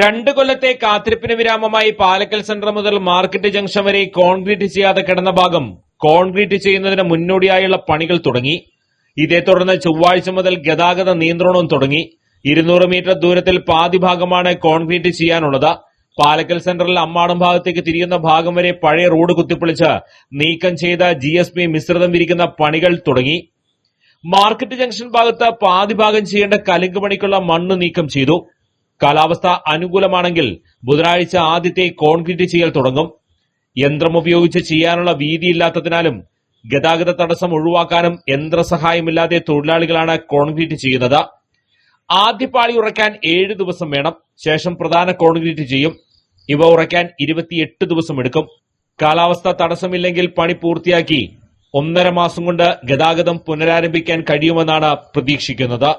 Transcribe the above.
രണ്ട് കൊല്ലത്തെ കാത്തിരിപ്പിന് വിരാമമായി പാലക്കൽ സെന്റർ മുതൽ മാർക്കറ്റ് ജംഗ്ഷൻ വരെ കോൺക്രീറ്റ് ചെയ്യാതെ കിടന്ന ഭാഗം കോൺക്രീറ്റ് ചെയ്യുന്നതിന് മുന്നോടിയായുള്ള പണികൾ തുടങ്ങി. ഇതേ തുടർന്ന് ചൊവ്വാഴ്ച മുതൽ ഗതാഗത നിയന്ത്രണവും തുടങ്ങി. ഇരുന്നൂറ് മീറ്റർ ദൂരത്തിൽ പാതി ഭാഗമാണ് കോൺക്രീറ്റ് ചെയ്യാനുള്ളത്. പാലക്കൽ സെന്ററിൽ അമ്മാടം ഭാഗത്തേക്ക് തിരിയുന്ന ഭാഗം വരെ പഴയ റോഡ് കുത്തിപ്പൊളിച്ച് നീക്കം ചെയ്ത ജി എസ് പി മിശ്രിതം വിരിക്കുന്ന പണികൾ തുടങ്ങി. മാർക്കറ്റ് ജംഗ്ഷൻ ഭാഗത്ത് പാതിഭാഗം ചെയ്യേണ്ട കലുങ്ക് പണിക്കുള്ള മണ്ണ് നീക്കം ചെയ്തു. കാലാവസ്ഥ അനുകൂലമാണെങ്കിൽ ബുധനാഴ്ച ആദ്യത്തെ കോൺക്രീറ്റ് ചെയ്യൽ തുടങ്ങും. യന്ത്രം ഉപയോഗിച്ച് ചെയ്യാനുള്ള വീതിയില്ലാത്തതിനാലും ഗതാഗത തടസ്സം ഒഴിവാക്കാനും യന്ത്രസഹായമില്ലാതെ തൊഴിലാളികളാണ് കോൺക്രീറ്റ് ചെയ്യുന്നത്. ആദ്യ പാളി ഉറയ്ക്കാൻ ഏഴ് ദിവസം വേണം. ശേഷം പ്രധാന കോൺക്രീറ്റ് ചെയ്യും. ഇവ ഉറയ്ക്കാൻ ഇരുപത്തിയെട്ട് ദിവസം എടുക്കും. കാലാവസ്ഥ തടസ്സമില്ലെങ്കിൽ പണി പൂർത്തിയാക്കി ഒന്നര മാസം കൊണ്ട് ഗതാഗതം പുനരാരംഭിക്കാൻ കഴിയുമെന്നാണ് പ്രതീക്ഷിക്കുന്നത്.